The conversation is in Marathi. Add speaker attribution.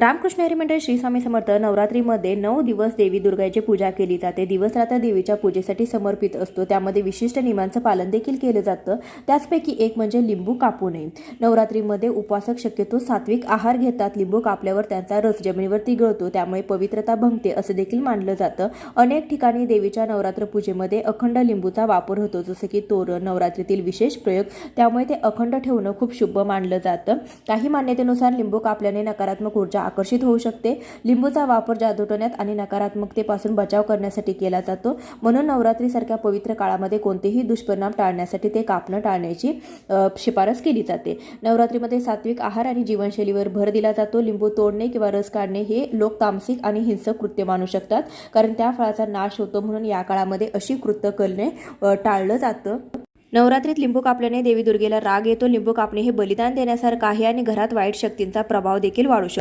Speaker 1: रामकृष्ण हरी मंडळ श्री स्वामी समर्थ नवरात्रीमध्ये नऊ दिवस देवी दुर्गाची पूजा केली जाते. दिवस रात्र देवीच्या पूजेसाठी समर्पित असतो. त्यामध्ये विशिष्ट नियमांचं पालन देखील केलं जातं. त्याचपैकी एक म्हणजे लिंबू कापू नये. नवरात्रीमध्ये उपवासक शक्यतो सात्विक आहार घेतात. लिंबू कापल्यावर त्यांचा रस जमिनीवरती गळतो. त्यामुळे पवित्रता भंगते असं देखील मानलं जातं. अनेक ठिकाणी देवीच्या नवरात्र पूजेमध्ये अखंड लिंबूचा वापर होतो. जसं की तोरण नवरात्रीतील विशेष प्रयोग त्यामुळे ते अखंड ठेवणं खूप शुभ मानलं जातं. काही मान्यतेनुसार लिंबू कापल्याने नकारात्मक ऊर्जा आकर्षित होऊ शकते. लिंबूचा वापर जादूटण्यात आणि नकारात्मकतेपासून बचाव करण्यासाठी केला जातो. म्हणून नवरात्रीसारख्या पवित्र काळामध्ये कोणतेही दुष्परिणाम टाळण्यासाठी ते कापणं टाळण्याची शिफारस केली जाते. नवरात्रीमध्ये सात्विक आहार आणि जीवनशैलीवर भर दिला जातो. लिंबू तोडणे किंवा रस काढणे हे लोक तामसिक आणि हिंसक कृत्य मानू शकतात कारण त्या फळाचा नाश होतो म्हणून या काळामध्ये अशी कृत्य करणे टाळलं जातं. नवरात्रीत लिंबू कापल्याने देवी दुर्गेला राग येतो. लिंबू कापणे हे बलिदान देण्यासारखं आहे आणि घरात वाईट शक्तींचा प्रभाव देखील वाढू शकतो